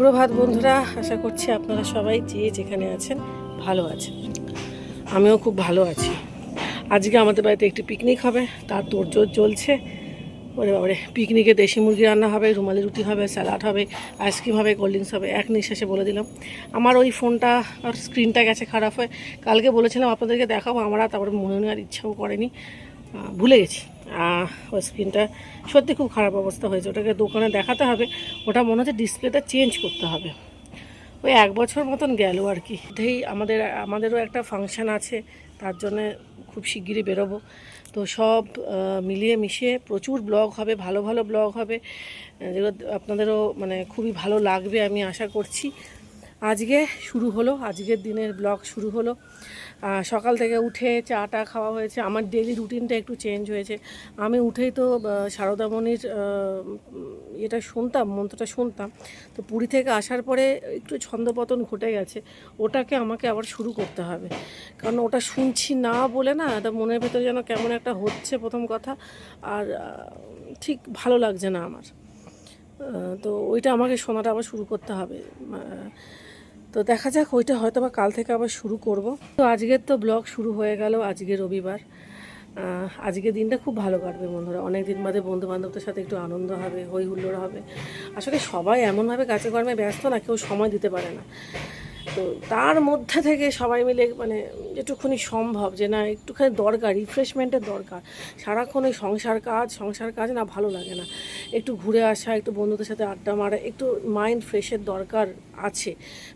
সুপ্রভাত বন্ধুরা, আশা করছি আপনারা সবাই যে যেখানে আছেন ভালো আছেন। আমিও খুব ভালো আছি। আজকে আমাদের বাড়িতে একটি পিকনিক হবে, তার তোড়জোড় চলছে। ওরে বাবারে পিকনিকে দেশি মুরগি রান্না হবে, রুমালি রুটি হবে, স্যালাড হবে আইসক্রিম হবে কোল্ড ড্রিঙ্কস হবে, এক নিঃশ্বাসে বলে দিলাম। আমার ওই ফোনটা আর স্ক্রিনটা গেছে খারাপ হয়, কালকে বলেছিলাম আপনাদেরকে দেখাবো, আমরা তারপরে মনে নেওয়ার ইচ্ছাও করেনি। ভুলে গেছি। ওই স্ক্রিনটা সত্যি খুব খারাপ অবস্থা হয়েছে। ওটাকে দোকানে দেখাতে হবে। ওটা মনে হচ্ছে ডিসপ্লেটা চেঞ্জ করতে হবে। ওই এক বছর মতন গেল আর কি। এই আমাদের, আমাদেরও একটা ফাংশান আছে, তার জন্যে খুব শিগগিরই বেরোবো। তো সব মিলিয়ে মিশিয়ে প্রচুর ব্লগ হবে, ভালো ভালো ব্লগ হবে। যেগুলো আপনাদেরও মানে খুবই ভালো লাগবে আমি আশা করছি। আজকে শুরু হলো, আজকের দিনের ব্লগ শুরু হলো। সকাল থেকে উঠে চা টা খাওয়া হয়েছে। আমার ডেলি রুটিনটা একটু চেঞ্জ হয়েছে। আমি উঠেই তো সারদামণির এটা শুনতাম, মন্ত্রটা শুনতাম। তো পুরী থেকে আসার পরে একটু ছন্দপতন ঘটে গেছে। ওটাকে আমাকে আবার শুরু করতে হবে। কারণ ওটা শুনছি না বলে না, এটা মনের ভেতরে যেন কেমন একটা হচ্ছে প্রথম কথা। আর ঠিক ভালো লাগছে না আমার। তো ওইটা আমাকে শোনাটা আবার শুরু করতে হবে। তো দেখা যাক, ওইটা হয়তো বা কাল থেকে আবার শুরু করব। তো আজকের তো ব্লগ শুরু হয়ে গেল, আজকে রবিবার। আজকে দিনটা খুব ভালো কাটবে বন্ধুরা। অনেক দিন বাদে বন্ধু বান্ধবদের সাথে একটু আনন্দ হবে, হই হুল্লোড় হবে। আসলে সবাই এমনভাবে কাজে কর্মে ব্যস্ত না, কেউ সময় দিতে পারে না। তো তার মধ্যে থেকে সবাই মিলে মানে যেটুকুনি সম্ভব যে না, একটুখানি দরকার রিফ্রেশমেন্টের দরকার। সারাক্ষণ ওই সংসার কাজ সংসার কাজ না ভালো লাগে না। একটু ঘুরে আসা, একটু বন্ধুদের সাথে আড্ডা মারা, একটু মাইন্ড ফ্রেশের দরকার আছে।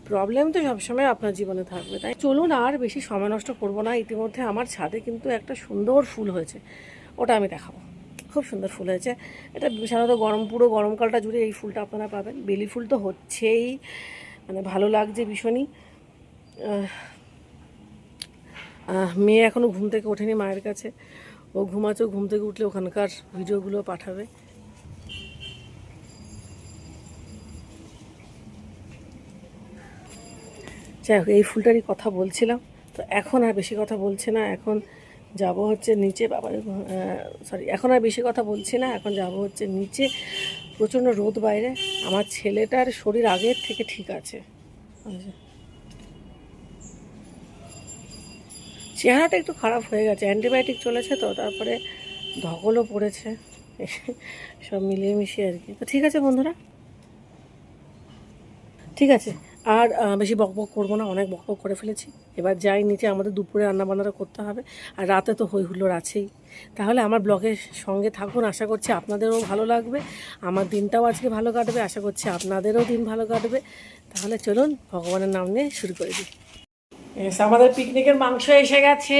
প্রবলেম তো সবসময় আপনার জীবনে থাকবে, তাই চলুন আর বেশি সময় নষ্ট করব না। ইতিমধ্যে আমার ছাদে কিন্তু একটা সুন্দর ফুল হয়েছে, ওটা আমি দেখাবো। খুব সুন্দর ফুল হয়েছে। এটা সাধারণত গরম, পুরো গরমকালটা জুড়ে এই ফুলটা আপনারা পাবেন। বেলি ফুল তো হচ্ছেই। মানে ভালো লাগছে ভীষণই। মেয়ে এখনও ঘুম থেকে ওঠেনি মায়ের কাছে। ও ঘুমাচ্ছে ঘুম থেকে উঠলে ওখানকার ভিডিওগুলো পাঠাবে। যাই হোক, এই ফুলটারই কথা বলছিলাম। তো এখন আর বেশি কথা বলছি না, এখন যাব হচ্ছে নিচে বাবা সরি এখন আর বেশি কথা বলছি না, এখন যাব হচ্ছে নিচে। প্রচণ্ড রোদ বাইরে। আমার ছেলেটার শরীর আগের থেকে ঠিক আছে। আচ্ছা। চেহারাটা একটু খারাপ হয়ে গেছে। অ্যান্টিবায়োটিক চলেছে তো, তারপরে ধকলও পড়েছে। সব মিলিয়ে মিশিয়ে আর কি। তো ঠিক আছে বন্ধুরা। ঠিক আছে। আর বেশি বকবক করব না, অনেক বকবক করে ফেলেছি। এবার যাই, নিচে আমাদের দুপুরে রান্নাবান্নাটা করতে হবে। আর রাতে তো হই হুল্লোড় আছেই। তাহলে আমার ব্লগের সঙ্গে থাকুন, আশা করছি আপনাদেরও ভালো লাগবে। আমার দিনটাও আজকে ভালো কাটবে, আশা করছি আপনাদেরও দিন ভালো কাটবে। তাহলে চলুন, ভগবানের নাম নিয়ে শুরু করে দিই। আমাদের পিকনিকের মাংস এসে গেছে।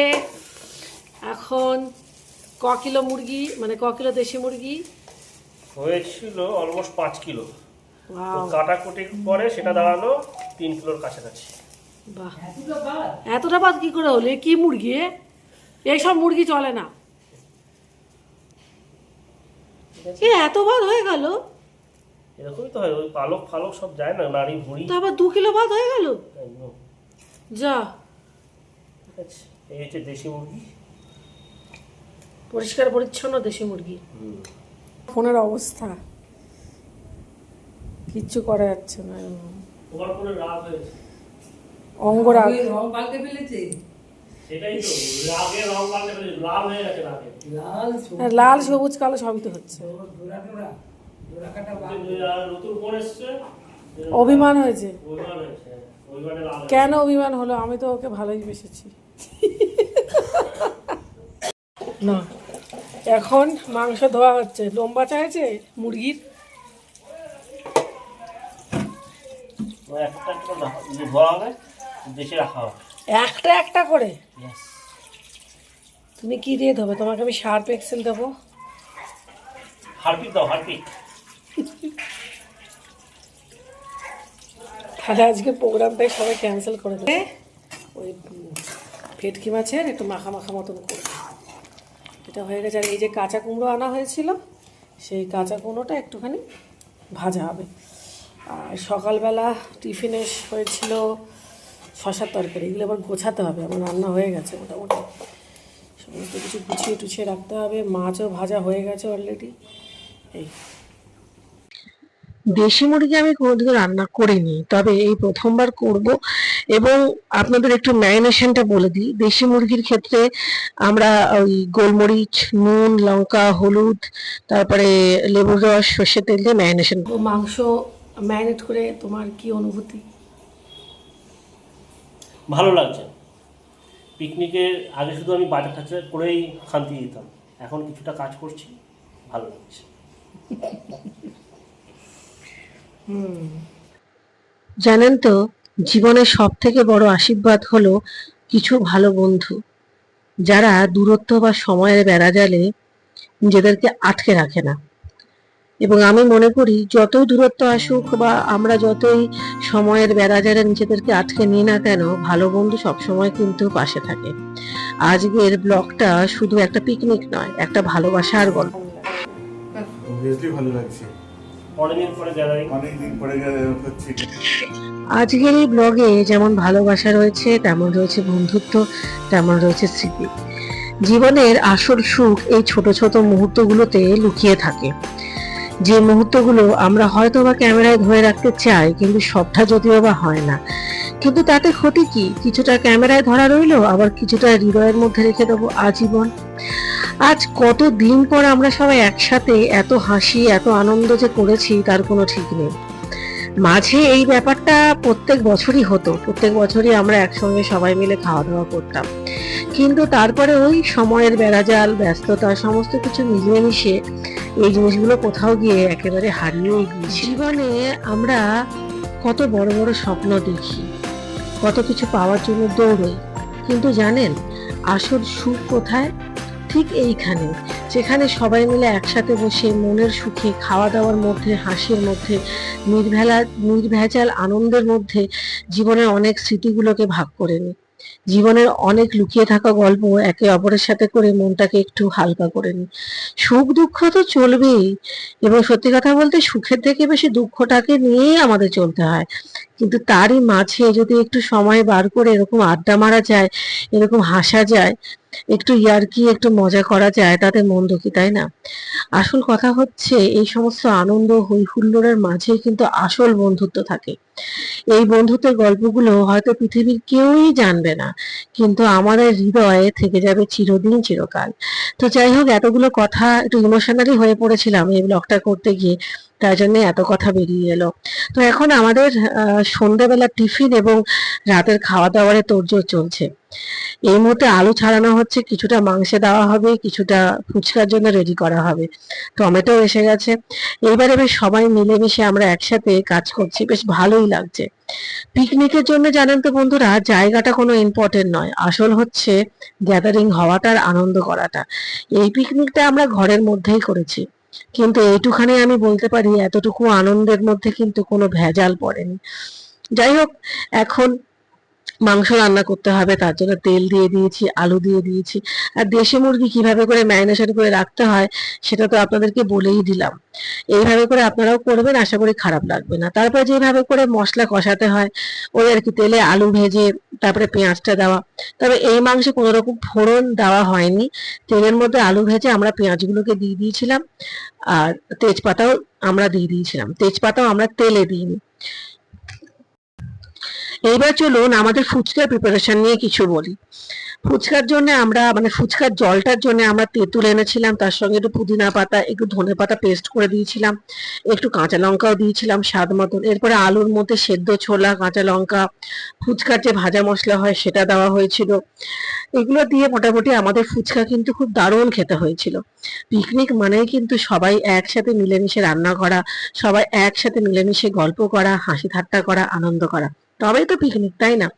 এখন ক কিলো মুরগি মানে ক কিলো দেশি মুরগি? হয়েছিল অলমোস্ট পাঁচ কিলো। কাটাকুটি পরে সেটা দাঁড়াল তিন কিলোর কাছাকাছি। বাহ। এতটা বাদ কি করে হলো? কি মুরগি এইসব মুরগি চলে না। এ এত বাদ হয়ে গেল? এরকমই তো হয় ওই পালক ফালক সব যায় না নাড়ি ভুড়ি। তো আবার দু কিলো বাদ হয়ে গেল? একদম। যা। ঠিক এই হচ্ছে দেশি মুরগি। পরিষ্কার পরিচ্ছন্ন দেশি মুরগি। ফোনের অবস্থা। কিচ্ছু করা যাচ্ছে না তোমার কোনো রাগ হয়েছে অঙ্গরাগ রং পাল্টে ফেলেছে? সেটাই তো রাগে রং পাল্টে ফেলেছে, লাল হয়ে সবুজ। কালো সবই তো হচ্ছে। অভিমান হয়েছে। কেন অভিমান হলো? আমি তো ওকে ভালোই বেসেছি। না। এখন মাংস ধোয়া হচ্ছে। লম্বা চাইছে মুরগির? একটা একটা করে ধোয়া- হবে দেশে রাখা হবে। একটা একটা করে? তুমি কি দিয়ে দেবে তোমাকে আমি শার্প এক্সেল দেবো। হারপিক দাও হারপিক তাহলে আজকে প্রোগ্রামটাই সবাই ক্যান্সেল করে দেবে। ওই ভেটকি মাছের একটু মাখা মাখা মতন করে। এটা হয়ে গেছে। আর এই যে কাঁচা কুমড়ো আনা হয়েছিল সেই কাঁচা কুমড়োটা একটুখানি ভাজা হবে। সকালবেলা টিফিনে হয়েছিল শশার তরকারি। এগুলো আবার গোছাতে হবে আমার রান্না হয়ে গেছে মোটামুটি। সমস্ত কিছু গুছিয়ে টুছিয়ে রাখতে হবে। মাছও ভাজা হয়ে গেছে অলরেডি এই। দেশি মুরগি আমি কোনোদিনও রান্না করিনি তবে এই প্রথমবার করব এবং আপনাদের একটু ম্যারিনেশনটা বলে দিই। দেশি মুরগির ক্ষেত্রে আমরা ওই গোলমরিচ নুন লঙ্কা হলুদ তারপরে লেবুর রস সর্ষের তেল দিয়ে ম্যারিনেশন মাংস ম্যারিনেট করে তোমার কি অনুভূতি? ভালো লাগছে। পিকনিকের আগে শুধু আমি বাজার টাজার করেই শান্তি দিতাম। এখন কিছুটা কাজ করছি ভালো লাগছে। জানেন তো জীবনের সব থেকে বড় আশীর্বাদ হলো কিছু ভালো বন্ধু। যারা দূরত্ব বা সময়ের বেড়াজালে নিজেদেরকে আটকে রাখে না। এবং আমি মনে করি যতই দূরত্ব আসুক বা আমরা যতই সময়ের বেড়াজালে নিজেদেরকে আটকে নিই না কেন ভালো বন্ধু সবসময় কিন্তু পাশে থাকে। আজকের ব্লগটা শুধু একটা পিকনিক নয় একটা ভালোবাসার গল্প। ভালো লাগছে। অনেকদিন পরে গ্যাদারিং অনেকদিন পরে হচ্ছে। আজকের এই ব্লগে যেমন ভালোবাসা রয়েছে তেমন রয়েছে বন্ধুত্ব তেমন রয়েছে স্মৃতি। জীবনের আসল সুখ এই ছোট ছোট মুহূর্তগুলোতে লুকিয়ে থাকে। যে মুহূর্তগুলো আমরা হয়তো বা ক্যামেরায় ধরে রাখতে চাই, কিন্তু সবটা যদিও বা হয় না। কিন্তু তাতে ক্ষতি কি? কিছুটা ক্যামেরায় ধরা রইল, আবার কিছুটা হৃদয়ের মধ্যে রেখে দেবো আজীবন। আজ কত দিন পর আমরা সবাই একসাথে এত হাসি, এত আনন্দ যে করেছি, তার কোনো ঠিক নেই। মাঝে এই ব্যাপারটা প্রত্যেক বছরই হতো, প্রত্যেক বছরই আমরা একসঙ্গে সবাই মিলে খাওয়া দাওয়া করতাম। কিন্তু তারপরে ওই সময়ের বেড়াজাল, ব্যস্ততা, সমস্ত কিছু মিলিয়ে মিশে এই জিনিসগুলো কোথাও গিয়ে একেবারে হারিয়ে গিয়েছি। জীবনে আমরা কত বড় বড় স্বপ্ন দেখি, কত কিছু পাওয়ার জন্য দৌড়ই, কিন্তু জানেন, আসল সুখ কোথায়? ঠিক এইখানে, যেখানে সবাই মিলে একসাথে বসে মনের সুখে খাওয়া দাওয়ার মধ্যে, হাসির মধ্যে, নির্ভেলা, নির্ভেজাল আনন্দের মধ্যে জীবনের অনেক স্মৃতিগুলোকে ভাগ করে নিই। জীবনের অনেক লুকিয়ে থাকা গল্প একে অপরের সাথে করে মনটাকে একটু হালকা করে নিই সুখ দুঃখ তো চলবেই এবং সত্যি কথা বলতে সুখের থেকে বেশি দুঃখটাকে নিয়েই আমাদের চলতে হয়। কিন্তু তারই মাঝে যদি একটু সময় বার করে এরকম আড্ডা মারা যায়, এরকম হাসা যায়, একটু ইয়ার্কি, একটু মজা করা যায়, তাতে মন্দ কি, তাই না? আসল কথা হচ্ছে এই সমস্ত আনন্দ হই হুল্লোড়ের মাঝে কিন্তু আসল বন্ধুত্ব থাকে। এই বন্ধুত্বের গল্পগুলো হয়তো পৃথিবীর কেউই জানবে না, কিন্তু আমাদের হৃদয়ে থেকে যাবে চিরদিন চিরকাল। তো যাই হোক, এতগুলো কথা একটু ইমোশনালি হয়ে পড়েছিলাম এই ব্লগটা করতে গিয়ে। তাই জন্য এত কথা বেরিয়ে এলো। তো এখন আমাদের সন্ধ্যেবেলা টিফিন এবং রাতের খাওয়া দাওয়ারে তোড়জোড় চলছে। এই মুহূর্তে আলু ছাড়ানো হচ্ছে, কিছুটা মাংসে দেওয়া হবে, কিছুটা ফুচকার জন্য রেডি করা হবে। টমেটো এসে গেছে। এইবারে বেশ সবাই মিলেমিশে আমরা একসাথে কাজ করছি, বেশ ভালোই লাগছে। পিকনিকের জন্য জানেন তো বন্ধুরা, জায়গাটা কোনো ইম্পর্টেন্ট নয়। আসল হচ্ছে গ্যাদারিং হওয়াটার আনন্দ করাটা। এই পিকনিকটা আমরা ঘরের মধ্যেই করেছি। কিন্তু এইটুখানি আমি বলতে পারি, এতটুকু আনন্দের মধ্যে কিন্তু কোনো ভেজাল পড়েনি। যাই হোক, এখন মাংস রান্না করতে হবে, তার জন্য তেল দিয়ে দিয়েছি, আলু দিয়ে দিয়েছি। আর দেশি মুরগি কীভাবে করে ম্যারিনেশন করে রাখতে হয়, সেটা তো আপনাদেরকে বলেই দিলাম। এইভাবে করে আপনারাও করবেন, আশা করি খারাপ লাগবে না। তারপর যেভাবে করে মশলা কষাতে হয়, ওই আর কি, তেলে আলু ভেজে, তারপরে পেঁয়াজটা দেওয়া। তবে এই মাংসে কোনো রকম ফোড়ন দেওয়া হয়নি। তেলের মধ্যে আলু ভেজে আমরা পেঁয়াজগুলোকে দিয়ে দিয়েছিলাম, আর তেজপাতাও আমরা দিয়ে দিয়েছিলাম। তেজপাতাও আমরা তেলে দিইনি। এইবার চলুন আমাদের ফুচকার প্রিপারেশন নিয়ে কিছু বলি। ফুচকার জন্য আমরা মানে ফুচকার জলটার জন্য আমরা তেঁতুল এনেছিলাম, তার সঙ্গে একটু পুদিনা পাতা, একটু ধনে পাতা পেস্ট করে দিয়েছিলাম, একটু কাঁচা লঙ্কাও দিয়েছিলাম স্বাদ মতন। এরপরে আলুর মধ্যে সেদ্ধ ছোলা, কাঁচা লঙ্কা, ফুচকার যে ভাজা মশলা হয় সেটা দেওয়া হয়েছিল। এগুলো দিয়ে মোটামুটি আমাদের ফুচকা কিন্তু খুব দারুণ খেতে হয়েছিল। পিকনিক মানেই কিন্তু সবাই একসাথে মিলেমিশে রান্না করা, সবাই একসাথে মিলেমিশে গল্প করা, হাসি ঠাট্টা করা, আনন্দ করা। তবেই তো পিকনিক তাই না?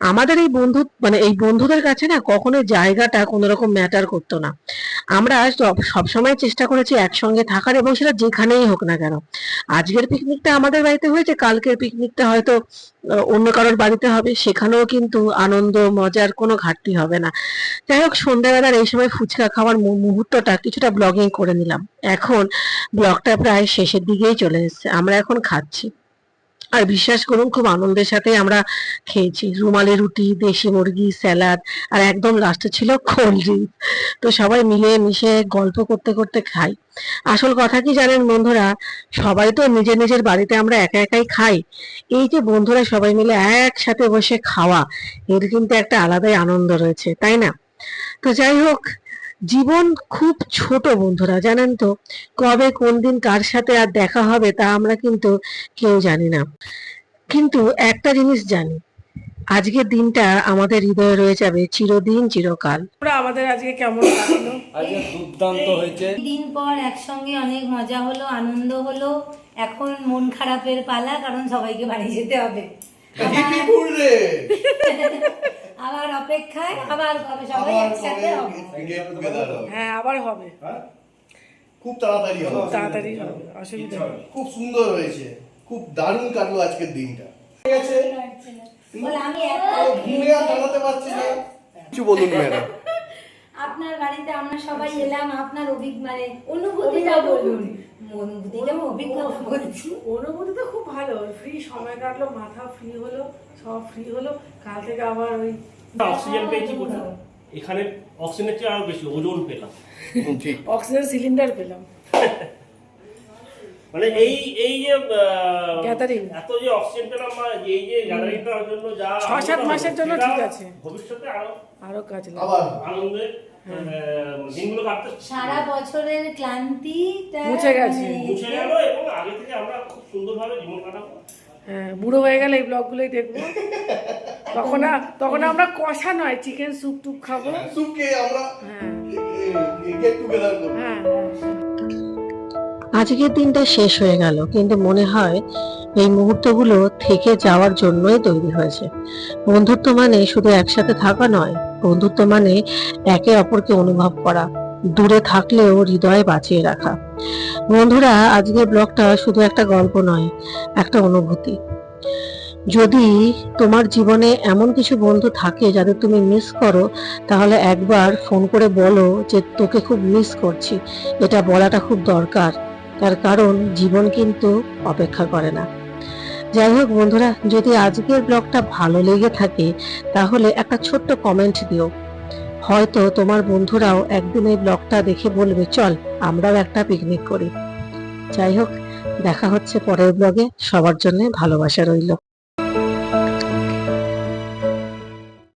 আমাদের এই বন্ধু মানে এই বন্ধুদের কাছে না কখনো জায়গাটা কোনো রকম ম্যাটার করতো না। আমরা সব- সবসময় চেষ্টা করেছি একসঙ্গে থাকার এবং সেটা যেখানেই হোক না কেন। আজকের পিকনিকটা আমাদের বাড়িতে হয়েছে, কালকের পিকনিকটা হয়তো অন্য কারোর বাড়িতে হবে, সেখানেও কিন্তু আনন্দ, মজার কোনো ঘাটতি হবে না। যাই হোক, সন্ধ্যাবেলার এই সময় ফুচকা খাওয়ার মুহূর্তটা কিছুটা ব্লগিং করে নিলাম। এখন ব্লগটা প্রায় শেষের দিকেই চলে এসেছে, আমরা এখন খাচ্ছি। আর বিশ্বাস করুন, খুব আনন্দের সাথে আমরা খেয়েছি। রুমালি রুটি, দেশি মুরগি, স্যালাড, আর একদম লাস্টে ছিল কোল্ড তো সবাই মিলে মিশে গল্প করতে করতে খাই। আসল কথা কি জানেন বন্ধুরা? সবাই তো নিজের নিজের বাড়িতে আমরা একা একাই খাই। এই যে বন্ধুরা সবাই মিলে একসাথে বসে খাওয়া, এর কিন্তু একটা আলাদাই আনন্দ রয়েছে, তাই না? তো যাই হোক জীবন খুব ছোট বন্ধুরা জানেন তো? কবে কোন দিন কার সাথে আর দেখা হবে তা আমরা কিন্তু কেউ জানি না। কিন্তু একটা জিনিস জানি আজকের দিনটা আমাদের হৃদয়ে রয়ে যাবে চিরদিন চিরকাল। আমাদের আজকে কেমন লাগল আজকে দুর্দান্ত হয়েছে। দিন পর একসঙ্গে অনেক মজা হলো আনন্দ হলো। এখন মন খারাপের পালা কারণ সবাইকে বাড়ি যেতে হবে। আবার অপেক্ষায় আবার কবে সবাই একসাথে হবে। হ্যাঁ আবার হবে। খুব তাড়াতাড়ি হবে। তাড়াতাড়ি হবে অসুবিধা খুব সুন্দর হয়েছে। খুব দারুণ কাটলো আজকের দিনটা। বলে আমি একটা ঘুরে আর দাঁড়াতে পারছি না। কিছু বলুন ম্যাডাম। আপনার বাড়িতে আমরা সবাই এলাম আপনার অভিজ্ঞ মানে অনুভূতিটা বলুন। অনুভূতিটা অভিজ্ঞতা বলছি। অনুভূতি তো খুব ভালো ফ্রি সময় কাটলো মাথা ফ্রি হলো সব ফ্রি হলো কাল থেকে আবার ওই অক্সিজেন পেয়েছি এখানে অক্সিজেনের চেয়ে আরও বেশি ওজন পেলাম। অক্সিজেন সিলিন্ডার পেলাম। মানে এই এই যে Gathering. এত যে অক্সিজেন পেলাম বা এই যে গ্যাদারিংটার জন্য যা ছ সাত মাসের জন্য ঠিক আছে। ভবিষ্যতে আরও আরও কাজ লাগে আবার। আনন্দে দিনগুলো কাটতে সারা বছরের ক্লান্তিটা মুছে গেছে। মুছে গেল এবং আগে থেকে আমরা খুব সুন্দরভাবে জীবন কাটাবো? হ্যাঁ বুড়ো হয়ে গেলে এই ব্লগগুলোই দেখব। তখন তখন আমরা কষা নয় চিকেন স্যুপ টুপ খাব। সুখে আমরা হ্যাঁ। টুগেদার করব। হ্যাঁ। আজকের দিনটা শেষ হয়ে গেল কিন্তু মনে হয় এই মুহূর্তগুলো থেকে যাওয়ার জন্যই তৈরি হয়েছে। বন্ধুত্ব মানে শুধু একসাথে থাকা নয় বন্ধুত্ব মানে একে অপরকে অনুভব করা। দূরে থাকলেও হৃদয়ে বাঁচিয়ে রাখা। বন্ধুরা, আজকের ব্লগটা শুধু একটা গল্প নয়, একটা অনুভূতি। যদি তোমার জীবনে এমন কিছু বন্ধু থাকে যাদের তুমি মিস করো, তাহলে একবার ফোন করে বলো যে, তোকে খুব মিস করছি। এটা বলাটা খুব দরকার। তার কারণ জীবন কিন্তু অপেক্ষা করে না। যাই হোক বন্ধুরা, যদি আজকের ব্লগটা ভালো লেগে থাকে, তাহলে একটা ছোট্ট কমেন্ট দিও। হয়তো তোমার বন্ধুরাও একদিন এই ব্লগটা দেখে বলবে, চল আমরাও একটা পিকনিক করি। যাই হোক, দেখা হচ্ছে পরের ব্লগে। সবার জন্য ভালোবাসা রইল।